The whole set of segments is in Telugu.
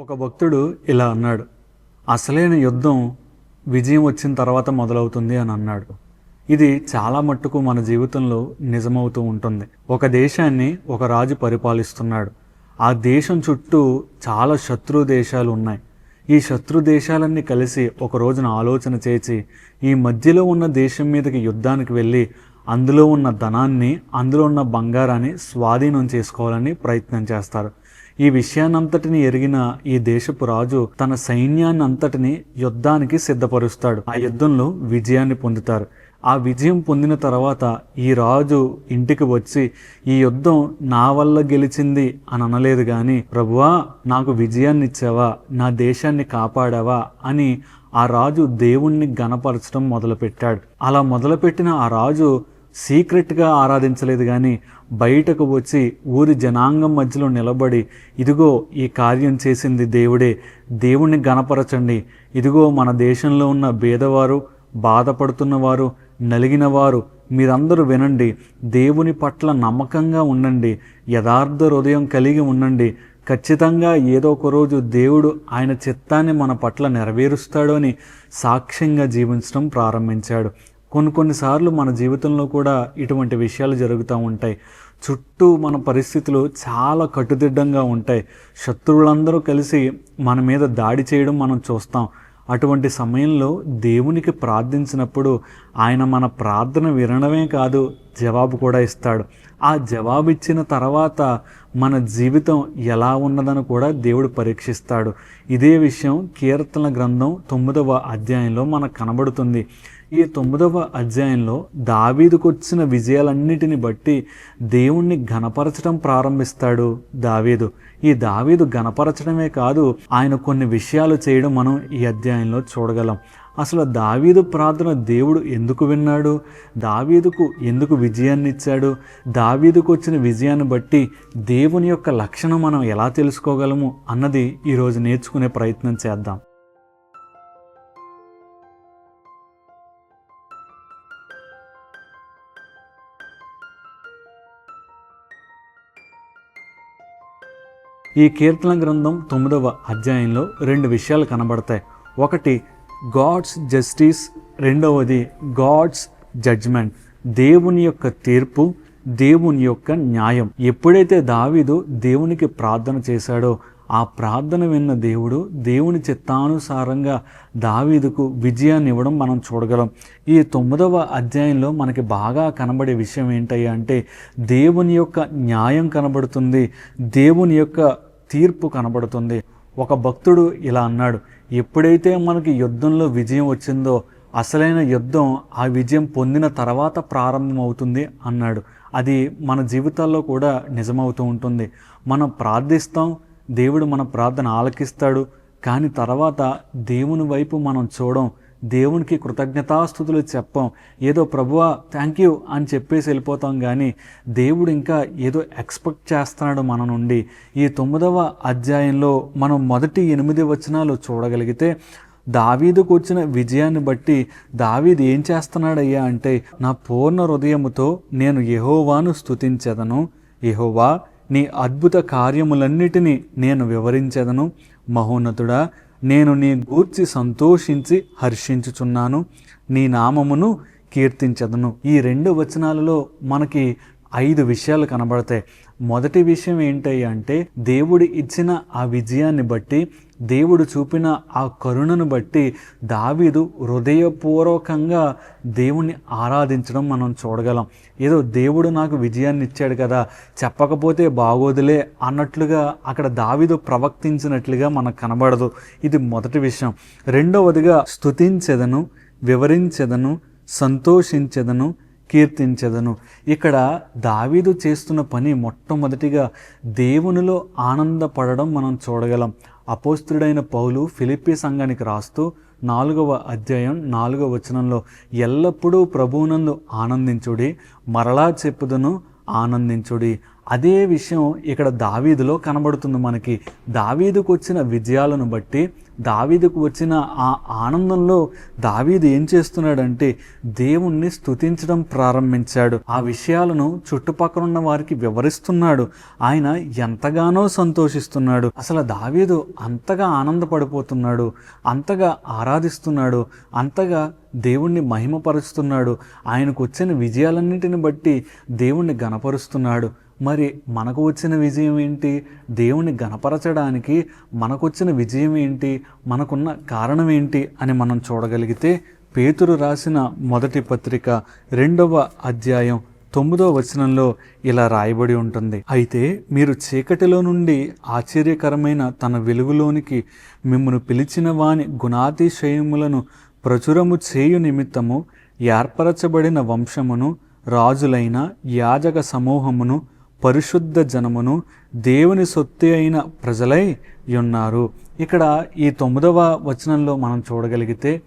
ఒక భక్తుడు ఇలా అన్నాడు అసలైన యుద్ధం విజయం వచ్చిన తర్వాత మొదలవుతుంది అని అన్నాడు. ఇది చాలా మట్టుకు మన జీవితంలో నిజమవుతూ ఉంటుంది. ఒక దేశాన్ని ఒక రాజు పరిపాలిస్తున్నాడు. ఆ దేశం చుట్టూ చాలా శత్రు దేశాలు ఉన్నాయి. ఈ శత్రు దేశాలన్నీ కలిసి ఒక రోజున ఆలోచన చేసి ఈ మధ్యలో ఉన్న దేశం మీదకి యుద్ధానికి వెళ్ళి అందులో ఉన్న ధనాన్ని అందులో ఉన్న బంగారాన్ని స్వాధీనం చేసుకోవాలని ప్రయత్నం చేస్తారు. ఈ విషయాన్నంతటిని ఎరిగిన ఈ దేశపు రాజు తన సైన్యాన్ని అంతటిని యుద్ధానికి సిద్ధపరుస్తాడు. ఆ యుద్ధంలో విజయాన్ని పొందుతారు. ఆ విజయం పొందిన తర్వాత ఈ రాజు ఇంటికి వచ్చి ఈ యుద్ధం నా వల్ల గెలిచింది అని అనలేదు కానీ ప్రభువా నాకు విజయాన్ని ఇచ్చావా? నా దేశాన్ని కాపాడావా? అని ఆ రాజు దేవుణ్ణి గణపరచడం మొదలుపెట్టాడు. అలా మొదలుపెట్టిన ఆ రాజు సీక్రెట్గా ఆరాధించలేదు కానీ బయటకు వచ్చి ఊరి జనాంగం మధ్యలో నిలబడి ఇదిగో ఈ కార్యం చేసింది దేవుడే దేవుణ్ణి గణపరచండి. ఇదిగో మన దేశంలో ఉన్న బేదవారు బాధపడుతున్నవారు నలిగినవారు మీరందరూ వినండి. దేవుని పట్ల నమ్మకంగా ఉండండి. యథార్థ హృదయం కలిగి ఉండండి. ఖచ్చితంగా ఏదో ఒక రోజు దేవుడు ఆయన చిత్తాన్ని మన పట్ల నెరవేరుస్తాడు అని సాక్ష్యంగా జీవించడం ప్రారంభించాడు. కొన్ని కొన్నిసార్లు మన జీవితంలో కూడా ఇటువంటి విషయాలు జరుగుతూ ఉంటాయి. చుట్టూ మన పరిస్థితులు చాలా కట్టుదిడ్డంగా ఉంటాయి. శత్రువులందరూ కలిసి మన మీద దాడి చేయడం మనం చూస్తాం. అటువంటి సమయంలో దేవునికి ప్రార్థించినప్పుడు ఆయన మన ప్రార్థన వినడమే కాదు జవాబు కూడా ఇస్తాడు. ఆ జవాబు ఇచ్చిన తర్వాత మన జీవితం ఎలా ఉన్నదని కూడా దేవుడు పరీక్షిస్తాడు. ఇదే విషయం కీర్తన గ్రంథం తొమ్మిదవ అధ్యాయంలో మనకు కనబడుతుంది. ఈ తొమ్మిదవ అధ్యాయంలో దావీదుకు వచ్చిన విజయాలన్నిటిని బట్టి దేవుణ్ణి ఘనపరచడం ప్రారంభిస్తాడు దావీదు. ఈ దావీదు ఘనపరచడమే కాదు ఆయన కొన్ని విషయాలు చేయడం మనం ఈ అధ్యాయంలో చూడగలం. అసలు దావీదు ప్రార్థన దేవుడు ఎందుకు విన్నాడు? దావీదుకు ఎందుకు విజయాన్ని ఇచ్చాడు? దావీదుకు వచ్చిన విజయాన్ని బట్టి దేవుని యొక్క లక్షణం మనం ఎలా తెలుసుకోగలము అన్నది ఈరోజు నేర్చుకునే ప్రయత్నం చేద్దాం. ఈ కీర్తన గ్రంథం తొమ్మిదవ అధ్యాయంలో రెండు విషయాలు కనబడతాయి. ఒకటి గాడ్స్ జస్టిస్ రెండవది గాడ్స్ జడ్జ్మెంట్ దేవుని యొక్క తీర్పు దేవుని యొక్క న్యాయం. ఎప్పుడైతే దావీదు దేవునికి ప్రార్థన చేశాడో ఆ ప్రార్థన విన్న దేవుడు దేవుని చిత్తానుసారంగా దావీదుకు విజయాన్ని ఇవ్వడం మనం చూడగలం. ఈ తొమ్మిదవ అధ్యాయంలో మనకి బాగా కనబడే విషయం ఏంటయ్యా అంటే దేవుని యొక్క న్యాయం కనబడుతుంది. దేవుని యొక్క తీర్పు కనబడుతుంది. ఒక భక్తుడు ఇలా అన్నాడు ఎప్పుడైతే మనకి యుద్ధంలో విజయం వచ్చిందో అసలైన యుద్ధం ఆ విజయం పొందిన తర్వాత ప్రారంభమవుతుంది అన్నాడు. అది మన జీవితాల్లో కూడా నిజమవుతూ ఉంటుంది. మనం ప్రార్థిస్తాం దేవుడు మన ప్రార్థన ఆలకిస్తాడు కానీ తర్వాత దేవుని వైపు మనం చూడం దేవునికి కృతజ్ఞతాస్థుతులు చెప్పం. ఏదో ప్రభువా థ్యాంక్ యూ అని చెప్పేసి వెళ్ళిపోతాం కానీ దేవుడు ఇంకా ఏదో ఎక్స్పెక్ట్ చేస్తున్నాడు మన నుండి. ఈ తొమ్మిదవ అధ్యాయంలో మనం మొదటి ఎనిమిది వచనాలు చూడగలిగితే దావీదుకు వచ్చిన విజయాన్ని బట్టి దావీదు ఏం చేస్తున్నాడయ్యా అంటే నా పూర్ణ హృదయముతో నేను యహోవాను స్తుతించెదను. యహోవా నీ అద్భుత కార్యములన్నిటినీ నేను వివరించెదను. మహోన్నతుడా నేను నీ గూర్చి సంతోషించి హర్షించుచున్నాను. నీ నామమును కీర్తించదను. ఈ రెండు వచనాలలో మనకి ఐదు విషయాలు కనబడతాయి. మొదటి విషయం ఏంటి అంటే దేవుడు ఇచ్చిన ఆ విజయాన్ని బట్టి దేవుడు చూపిన ఆ కరుణను బట్టి దావీదు హృదయపూర్వకంగా దేవుణ్ణి ఆరాధించడం మనం చూడగలం. ఏదో దేవుడు నాకు విజయాన్ని ఇచ్చాడు కదా చెప్పకపోతే బాగోదులే అన్నట్లుగా అక్కడ దావీదు ప్రవర్తించినట్లుగా మనకు కనబడదు. ఇది మొదటి విషయం. రెండవదిగా స్తుతించెదను వివరించెదను సంతోషించెదను కీర్తించెదను. ఇక్కడ దావీదు చేస్తున్న పని మొట్టమొదటిగా దేవునిలో ఆనందపడడం మనం చూడగలం. అపోస్తుడైన పౌలు ఫిలిప్పీ సంఘానికి రాస్తూ నాలుగవ అధ్యాయం నాలుగవ వచనంలో ఎల్లప్పుడూ ప్రభువునందు ఆనందించుడి మరలా చెప్పుదును ఆనందించుడి. అదే విషయం ఇక్కడ దావీదులో కనబడుతుంది మనకి. దావీదుకు వచ్చిన విజయాలను బట్టి దావీదుకు వచ్చిన ఆ ఆనందంలో దావీదు ఏం చేస్తున్నాడంటే దేవుణ్ణి స్థుతించడం ప్రారంభించాడు. ఆ విషయాలను చుట్టుపక్కల ఉన్న వారికి వివరిస్తున్నాడు. ఆయన ఎంతగానో సంతోషిస్తున్నాడు. అసలు దావీదు అంతగా ఆనందపడిపోతున్నాడు అంతగా ఆరాధిస్తున్నాడు అంతగా దేవుణ్ణి మహిమపరుస్తున్నాడు. ఆయనకు వచ్చిన విజయాలన్నింటిని బట్టి దేవుణ్ణి గనపరుస్తున్నాడు మరి మనకు వచ్చిన విజయం ఏంటి? దేవుని గణపరచడానికి మనకు వచ్చిన విజయం ఏంటి? మనకున్న కారణం ఏంటి అని మనం చూడగలిగితే పేతురు రాసిన మొదటి పత్రిక రెండవ అధ్యాయం తొమ్మిదో వచనంలో ఇలా రాయబడి ఉంటుంది. అయితే మీరు చీకటిలో నుండి ఆశ్చర్యకరమైన తన వెలుగులోనికి మిమ్మను పిలిచిన వాని గుణాతిశయములను ప్రచురము చేయు నిమిత్తము ఏర్పరచబడిన వంశమును రాజులైన యాజక సమూహమును పరిశుద్ధ జనమును దేవుని సొత్తి అయిన ప్రజలై ఉన్నారు. ఇక్కడ ఈ తొమ్మిదవ వచనంలో మనం చూడగలిగితే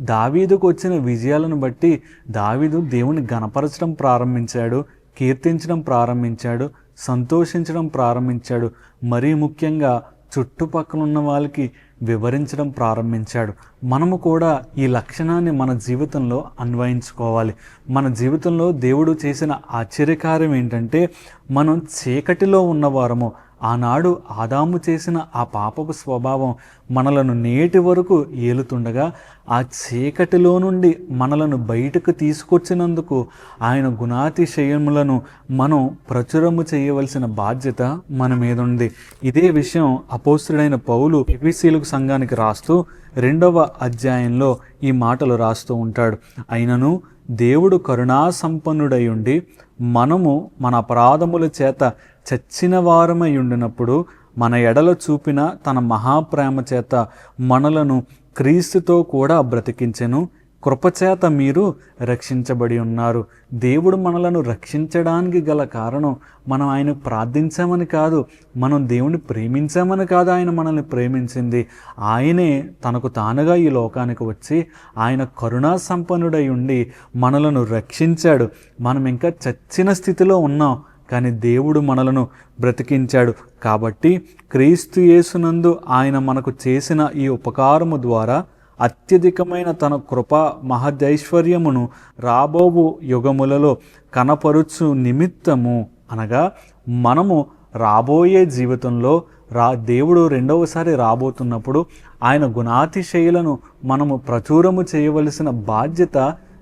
దావీదుకు వచ్చిన విజయాలను బట్టి దావీదు దేవుని గణపరచడం ప్రారంభించాడు కీర్తించడం ప్రారంభించాడు సంతోషించడం ప్రారంభించాడు. మరీ ముఖ్యంగా చుట్టుపక్కల ఉన్న వాళ్ళకి వివరించడం ప్రారంభించాడు. మనము కూడా ఈ లక్షణాన్ని మన జీవితంలో అన్వయించుకోవాలి. మన జీవితంలో దేవుడు చేసిన ఆశ్చర్యకార్యం ఏంటంటే మనం చీకటిలో ఉన్నవారము ఆనాడు ఆదాము చేసిన ఆ పాపపు స్వభావం మనలను నేటి వరకు ఏలుతుండగా ఆ చీకటిలో నుండి మనలను బయటకు తీసుకొచ్చినందుకు ఆయన గుణాతిశయములను మనం ప్రచురము చేయవలసిన బాధ్యత మన మీద ఉంది ఇదే విషయం అపోస్తుడైన పౌలు ఎఫీసీలకు సంఘానికి రాస్తూ రెండవ అధ్యాయంలో ఈ మాటలు రాస్తూ ఉంటాడు. అయినను దేవుడు కరుణా సంపన్నుడై ఉండి మనము మన అపరాధముల చేత చచ్చిన వారమై ఉండినప్పుడు మన ఎడల చూపిన తన మహాప్రేమ చేత మనలను క్రీస్తుతో కూడా బ్రతికించెను. కృపచేత మీరు రక్షించబడి ఉన్నారు. దేవుడు మనలను రక్షించడానికి గల కారణం మనం ఆయన ప్రార్థించామని కాదు మనం దేవుని ప్రేమించామని కాదు ఆయన మనల్ని ప్రేమించింది. ఆయనే తనకు తానుగా ఈ లోకానికి వచ్చి ఆయన కరుణా సంపన్నుడై ఉండి మనలను రక్షించాడు. మనం ఇంకా చచ్చిన స్థితిలో ఉన్నాం. కానీ దేవుడు మనలను బ్రతికించాడు. కాబట్టి క్రీస్తు యేసునందు ఆయన మనకు చేసిన ఈ ఉపకారము ద్వారా అత్యధికమైన తన కృప మహదైశ్వర్యమును రాబోవు యుగములలో కనపరుచు నిమిత్తము అనగా మనము రాబోయే జీవితంలో రా దేవుడు రెండవసారి రాబోతున్నప్పుడు ఆయన గుణాతిశైలను మనము ప్రచురము చేయవలసిన బాధ్యత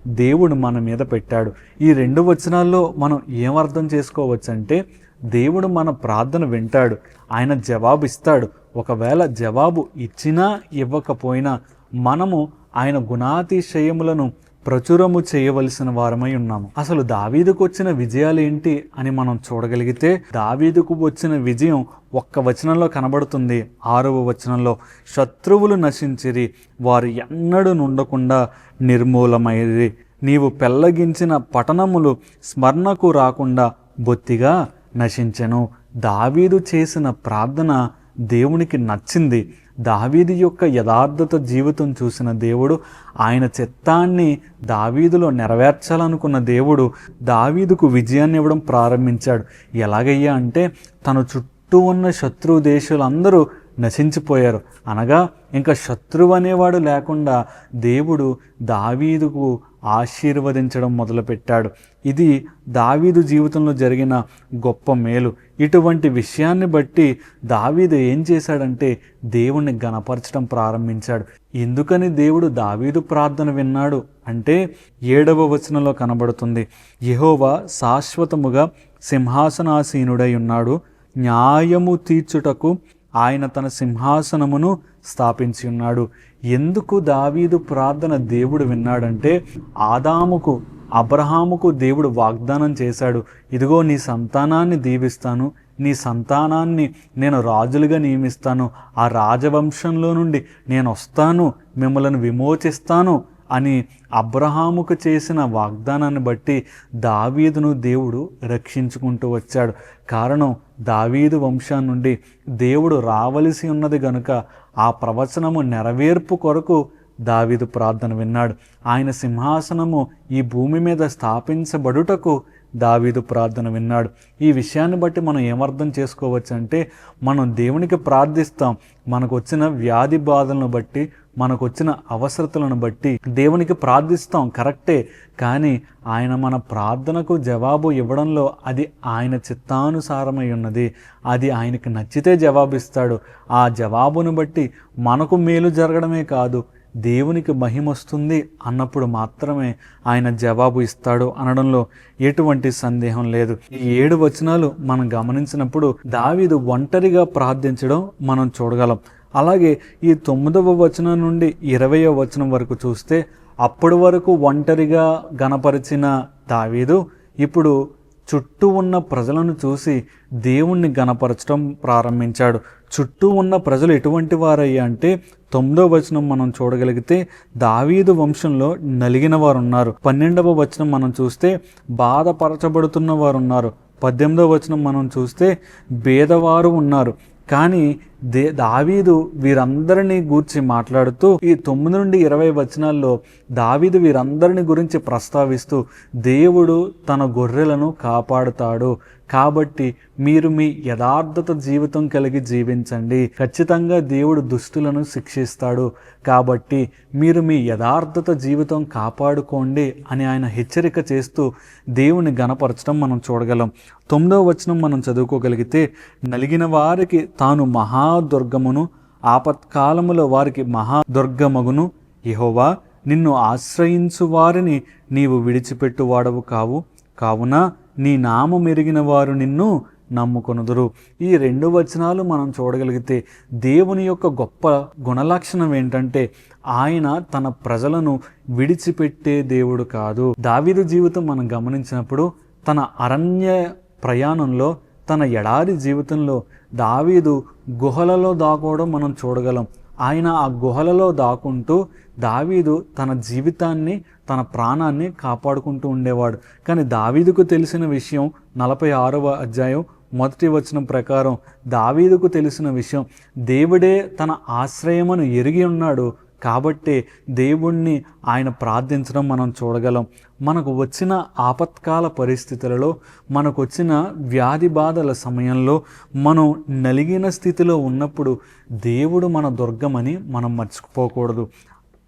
దేవుడు మన మీద పెట్టాడు. ఈ రెండు వచనాల్లో మనం ఏం అర్థం చేసుకోవచ్చంటే దేవుడు మన ప్రార్థన వింటాడు ఆయన జవాబు ఇస్తాడు ఒకవేళ జవాబు ఇచ్చినా ఇవ్వకపోయినా మనము ఆయన గుణాతిశయములను ప్రచురము చేయవలసిన వారమై ఉన్నాము. అసలు దావీదుకు వచ్చిన విజయాలు ఏంటి అని మనం చూడగలిగితే దావీదుకు వచ్చిన విజయం ఒక్క వచనంలో కనబడుతుంది. ఆరవ వచనంలో శత్రువులు నశించిరి వారు ఎన్నడూ నుండకుండా నిర్మూలమైరి. నీవు పెళ్ళగించిన పట్టణములు స్మరణకు రాకుండా బొత్తిగా నశించెను. దావీదు చేసిన ప్రార్థన దేవునికి నచ్చింది. దావీదు యొక్క యథార్థత జీవితం చూసిన దేవుడు ఆయన చిత్తాన్ని దావీదులో నెరవేర్చాలనుకున్న దేవుడు దావీదుకు విజయాన్ని ఇవ్వడం ప్రారంభించాడు. ఎలాగయ్యా అంటే తన చుట్టూ ఉన్న శత్రు దేశాలందరూ నశించిపోయారు. అనగా ఇంకా శత్రువు అనేవాడు లేకుండా దేవుడు దావీదుకు ఆశీర్వదించడం మొదలుపెట్టాడు. ఇది దావీదు జీవితంలో జరిగిన గొప్ప మేలు. ఇటువంటి విషయాన్ని బట్టి దావీదు ఏం చేశాడంటే దేవుణ్ణి గణపరచడం ప్రారంభించాడు. ఎందుకని దేవుడు దావీదు ప్రార్థన విన్నాడు? అంటే ఏడవ వచనంలో కనబడుతుంది యహోవా శాశ్వతముగా సింహాసనాసీనుడై ఉన్నాడు. న్యాయము తీర్చుటకు ఆయన తన సింహాసనమును స్థాపించి ఉన్నాడు. ఎందుకు దావీదు ప్రార్థన దేవుడు విన్నాడంటే ఆదాముకు అబ్రహాముకు దేవుడు వాగ్దానం చేశాడు. ఇదిగో నీ సంతానాన్ని దీవిస్తాను నీ సంతానాన్ని నేను రాజులుగా నియమిస్తాను ఆ రాజవంశంలో నుండి నేను వస్తాను మిమ్మల్ని విమోచిస్తాను అని అబ్రహాముకు చేసిన వాగ్దానాన్ని బట్టి దావీదును దేవుడు రక్షించుకుంటూ వచ్చాడు. కారణం దావీదు వంశం నుండి దేవుడు రావలసి ఉన్నది గనుక ఆ ప్రవచనము నెరవేర్పు కొరకు దావీదు ప్రార్థన విన్నాడు. ఆయన సింహాసనము ఈ భూమి మీద స్థాపించబడుటకు దావీదు ప్రార్థన విన్నాడు. ఈ విషయాన్ని బట్టి మనం ఏమర్థం చేసుకోవచ్చు అంటే మనం దేవునికి ప్రార్థిస్తాం. మనకు వచ్చిన వ్యాధి బాధలను బట్టి మనకు వచ్చిన అవసరతలను బట్టి దేవునికి ప్రార్థిస్తాం కరెక్టే. కానీ ఆయన మన ప్రార్థనకు జవాబు ఇవ్వడంలో అది ఆయన చిత్తానుసారమై ఉన్నది. అది ఆయనకి నచ్చితే జవాబిస్తాడు. ఆ జవాబును బట్టి మనకు మేలు జరగడమే కాదు దేవునికి మహిమొస్తుంది అన్నప్పుడు మాత్రమే ఆయన జవాబు ఇస్తాడు అనడంలో ఎటువంటి సందేహం లేదు. ఈ ఏడు వచనాలు మనం గమనించినప్పుడు దావీదు ఒంటరిగా ప్రార్థించడం మనం చూడగలం. అలాగే ఈ తొమ్మిదవ వచనం నుండి ఇరవయో వచనం వరకు చూస్తే అప్పటి వరకు ఒంటరిగా గణపరిచిన దావీదు ఇప్పుడు చుట్టూ ఉన్న ప్రజలను చూసి దేవుణ్ణి గణపరచడం ప్రారంభించాడు. చుట్టూ ఉన్న ప్రజలు ఎటువంటి వారయ్యా అంటే తొమ్మిదో వచనం మనం చూడగలిగితే దావీదు వంశంలో నలిగిన వారు ఉన్నారు పన్నెండవ వచనం మనం చూస్తే బాధపరచబడుతున్న వారు ఉన్నారు పద్దెనిమిదవ వచనం మనం చూస్తే బేదవారు ఉన్నారు. కానీ దే దావీదు వీరందరినీ గూర్చి మాట్లాడుతూ ఈ తొమ్మిది నుండి ఇరవై వచనాల్లో దావీదు వీరందరిని గురించి ప్రస్తావిస్తూ దేవుడు తన గొర్రెలను కాపాడుతాడు. కాబట్టి మీరు మీ యథార్థత జీవితం కలిగి జీవించండి. ఖచ్చితంగా దేవుడు దుష్టులను శిక్షిస్తాడు. కాబట్టి మీరు మీ యథార్థత జీవితం కాపాడుకోండి అని ఆయన హెచ్చరిక చేస్తూ దేవుని గణపరచడం మనం చూడగలం. తొమ్మిదవ వచనం మనం చదువుకోగలిగితే నలిగిన వారికి తాను మహా మహాదుర్గమును ఆపత్కాలములో వారికి మహాదుర్గమగును. యహోవా నిన్ను ఆశ్రయించు వారిని నీవు విడిచిపెట్టువాడవు కావు. కావున నీ నామం ఎరిగిన వారు నిన్ను నమ్ముకొనుదురు. ఈ రెండు వచనాలు మనం చూడగలిగితే దేవుని యొక్క గొప్ప గుణలక్షణం ఏంటంటే ఆయన తన ప్రజలను విడిచిపెట్టే దేవుడు కాదు. దావీదు జీవితం మనం గమనించినప్పుడు తన అరణ్య ప్రయాణంలో తన ఎడారి జీవితంలో దావీదు గుహలలో దాకోవడం మనం చూడగలం. ఆయన ఆ గుహలలో దాక్కుంటూ దావీదు తన జీవితాన్ని తన ప్రాణాన్ని కాపాడుకుంటూ ఉండేవాడు. కానీ దావీదుకు తెలిసిన విషయం నలభై ఆరవ అధ్యాయం మొదటి వచనం ప్రకారం దావీదుకు తెలిసిన విషయం దేవుడే తన ఆశ్రయమును ఎరిగి ఉన్నాడు కాబట్టే దేవుణ్ణి ఆయన ప్రార్థించడం మనం చూడగలం. మనకు వచ్చిన ఆపత్కాల పరిస్థితులలో మనకు వచ్చిన వ్యాధి బాధల సమయంలో మనం నలిగిన స్థితిలో ఉన్నప్పుడు దేవుడు మన దుర్గమని మనం మర్చిపోకూడదు.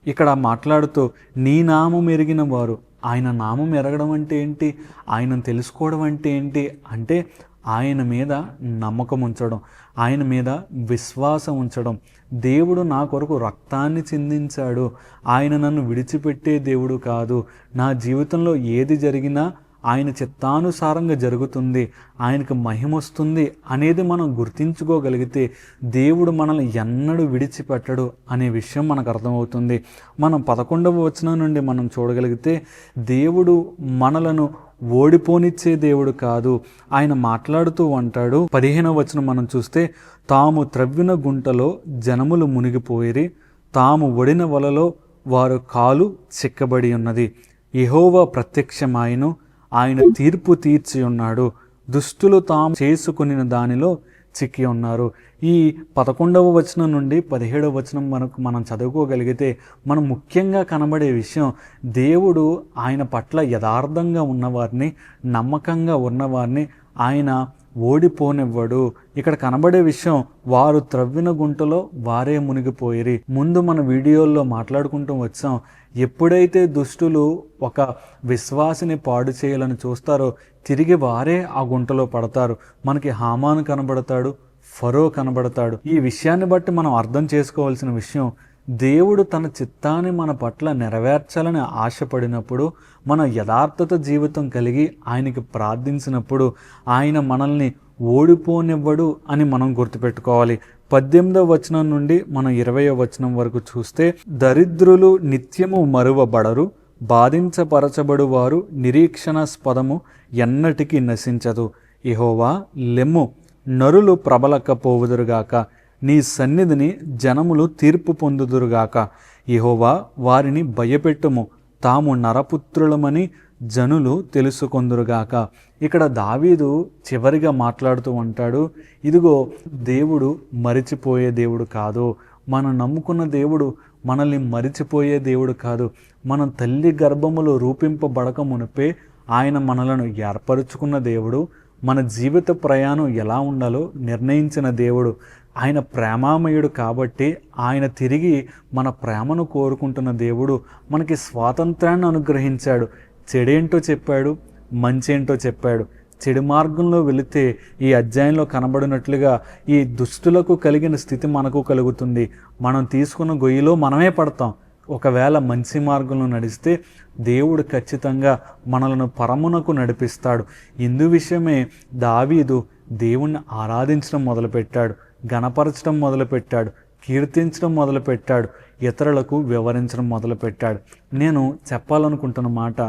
ఇక్కడ మాట్లాడుతూ నీ నామం ఎరిగిన వారు ఆయన నామం ఎరగడం అంటే ఏంటి? ఆయనను తెలుసుకోవడం అంటే ఏంటి? అంటే ఆయన మీద నమ్మకం ఉంచడం ఆయన మీద విశ్వాసం ఉంచడం. దేవుడు నా కొరకు రక్తాన్ని చిందించాడు. ఆయన నన్ను విడిచిపెట్టే దేవుడు కాదు. నా జీవితంలో ఏది జరిగినా ఆయన చిత్తానుసారంగా జరుగుతుంది. ఆయనకు మహిమొస్తుంది అనేది మనం గుర్తించుకోగలిగితే దేవుడు మనల్ని ఎన్నడూ విడిచిపెట్టడు అనే విషయం మనకు అర్థమవుతుంది. మనం పదకొండవ వచనం నుండి మనం చూడగలిగితే దేవుడు మనలను ఓడిపోనిచ్చే దేవుడు కాదు. ఆయన మాట్లాడుతూ అంటాడు పదిహేనవ వచనం మనం చూస్తే తాము త్రవ్విన గుంటలో జనములు మునిగిపోయిరి తాము ఒడిన వలలో వారు కాలు చిక్కబడి ఉన్నది. యహోవా ప్రత్యక్షమాయను ఆయన తీర్పు తీర్చి ఉన్నాడు దుష్టులు తాము చేసుకుని దానిలో చిక్కి ఉన్నారు. ఈ పదకొండవ వచనం నుండి పదిహేడవ వచనం మనకు మనం చదువుకోగలిగితే మనం ముఖ్యంగా కనబడే విషయం దేవుడు ఆయన పట్ల యథార్థంగా ఉన్నవారిని నమ్మకంగా ఉన్నవారిని ఆయన ఓడిపోనివ్వడు. ఇక్కడ కనబడే విషయం వారు త్రవ్విన గుంటలో వారే మునిగిపోయిరి. ముందు మన వీడియోల్లో మాట్లాడుకుంటూ వచ్చాం. ఎప్పుడైతే దుష్టులు ఒక విశ్వాసిని పాడు చేయాలని చూస్తారో తిరిగి వారే ఆ గుంటలో పడతారు. మనకి హామాను కనబడతాడు ఫరో కనబడతాడు. ఈ విషయాన్ని బట్టి మనం అర్థం చేసుకోవాల్సిన విషయం దేవుడు తన చిత్తాన్ని మన పట్ల నెరవేర్చాలని ఆశపడినప్పుడు మన యథార్థత జీవితం కలిగి ఆయనకి ప్రార్థించినప్పుడు ఆయన మనల్ని ఓడిపోనివ్వడు అని మనం గుర్తుపెట్టుకోవాలి. పద్దెనిమిదవ వచనం నుండి మనం ఇరవయో వచనం వరకు చూస్తే దరిద్రులు నిత్యము మరువబడరు బాధించపరచబడు వారు నిరీక్షణాస్పదము ఎన్నటికీ నశించదు. ఇహోవా లెమ్ము నరులు ప్రబలకపోవుదురుగాక. నీ సన్నిధిని జనములు తీర్పు పొందుదురుగాక. ఇహోవా వారిని భయపెట్టుము. తాము నరపుత్రులమని జనులు తెలుసుకొందురుగాక. ఇక్కడ దావీదు చివరిగా మాట్లాడుతూ ఉంటాడు ఇదిగో దేవుడు మరిచిపోయే దేవుడు కాదు. మనం నమ్ముకున్న దేవుడు మనల్ని మరిచిపోయే దేవుడు కాదు. మన తల్లి గర్భములో రూపింపబడక మునిపే ఆయన మనలను ఏర్పరుచుకున్న దేవుడు. మన జీవిత ప్రయాణం ఎలా ఉండాలో నిర్ణయించిన దేవుడు. ఆయన ప్రేమామయుడు కాబట్టి ఆయన తిరిగి మన ప్రేమను కోరుకుంటున్న దేవుడు. మనకి స్వాతంత్రాన్ని అనుగ్రహించాడు. చెడేంటో చెప్పాడు మంచేంటో చెప్పాడు. చెడు మార్గంలో వెళితే ఈ అధ్యాయంలో కనబడినట్లుగా ఈ దుష్టులకు కలిగిన స్థితి మనకు కలుగుతుంది. మనం తీసుకున్న గొయ్యిలో మనమే పడతాం. ఒకవేళ మంచి మార్గంలో నడిస్తే దేవుడు ఖచ్చితంగా మనలను పరమునకు నడిపిస్తాడు. ఇందు విషయమే దావీదు దేవుణ్ణి ఆరాధించడం మొదలుపెట్టాడు గణపరచడం మొదలుపెట్టాడు. కీర్తించడం మొదలుపెట్టాడు. ఇతరులకు వివరించడం మొదలుపెట్టాడు. నేను చెప్పాలనుకుంటున్న మాట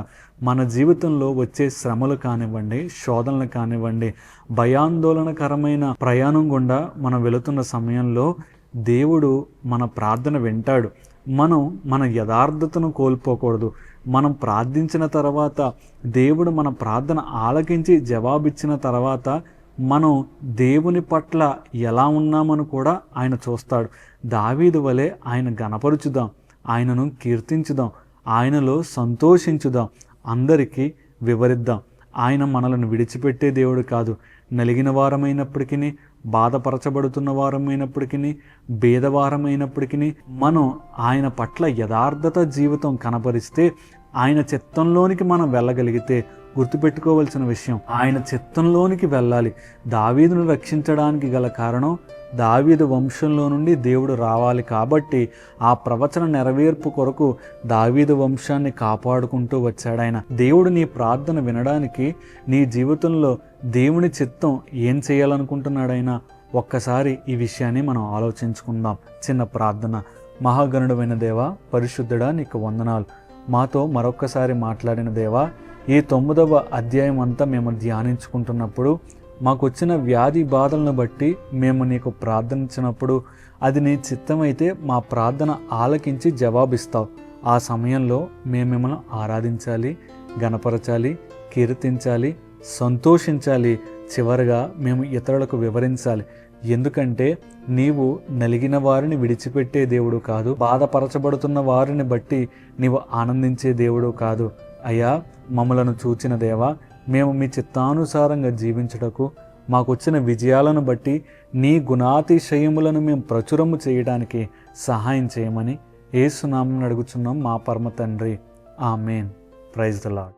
మన జీవితంలో వచ్చే శ్రమలు కానివ్వండి శోధనలు కానివ్వండి భయాందోళనకరమైన ప్రయాణం గుండా మనం వెళుతున్న సమయంలో దేవుడు మన ప్రార్థన వింటాడు. మనం మన యథార్థతను కోల్పోకూడదు. మనం ప్రార్థించిన తర్వాత దేవుడు మన ప్రార్థన ఆలకించి జవాబిచ్చిన తర్వాత మనం దేవుని పట్ల ఎలా ఉన్నామని కూడా ఆయన చూస్తాడు. దావీదు వలె ఆయన గణపరుచుదాం. ఆయనను కీర్తించుదాం. ఆయనలో సంతోషించుదాం. అందరికీ వివరిద్దాం. ఆయన మనలను విడిచిపెట్టే దేవుడు కాదు. నలిగిన వారమైనప్పటికీ బాధపరచబడుతున్న వారమైనప్పటికీ భేదవారమైనప్పటికీ మనం ఆయన పట్ల యథార్థత జీవితం కనపరిస్తే ఆయన చిత్తంలోనికి మనం వెళ్ళగలిగితే గుర్తుపెట్టుకోవలసిన విషయం. ఆయన చిత్తంలోనికి వెళ్ళాలి. దావీదును రక్షించడానికి గల కారణం దావీదు వంశంలో నుండి దేవుడు రావాలి కాబట్టి ఆ ప్రవచన నెరవేర్పు కొరకు దావీదు వంశాన్ని కాపాడుకుంటూ వచ్చాడు ఆయన. దేవుడు నీ ప్రార్థన వినడానికి నీ జీవితంలో దేవుని చిత్తం ఏం చేయాలనుకుంటున్నాడైనా ఒక్కసారి ఈ విషయాన్ని మనం ఆలోచించుకుందాం. చిన్న ప్రార్థన. మహాగణుడమైన దేవా పరిశుద్ధుడా నీకు వందనాలు. మాతో మరొక్కసారి మాట్లాడిన దేవా ఈ తొమ్మిదవ అధ్యాయం అంతా మేము ధ్యానించుకుంటున్నప్పుడు మాకు వచ్చిన వ్యాధి బాధలను బట్టి మేము నీకు ప్రార్థించినప్పుడు అది నీ చిత్తమైతే మా ప్రార్థన ఆలకించి జవాబిస్తావు. ఆ సమయంలో మేము మిమ్మల్ని ఆరాధించాలి గణపరచాలి కీర్తించాలి సంతోషించాలి. చివరగా మేము ఇతరులకు వివరించాలి. ఎందుకంటే నీవు నలిగిన వారిని విడిచిపెట్టే దేవుడు కాదు బాధపరచబడుతున్న వారిని బట్టి నీవు ఆనందించే దేవుడు కాదు. అయ్యా మమ్మలను చూచిన దేవా మేము మీ చిత్తానుసారంగా జీవించుటకు మాకు వచ్చిన విజయాలను బట్టి నీ గుణాతిశయములను మేము ప్రచురము చేయడానికి సహాయం చేయమని ఏసునామం అడుగుచున్నాం మా పరమ తండ్రి. ఆ మెయిన్ ప్రైజ్ ద లాడ్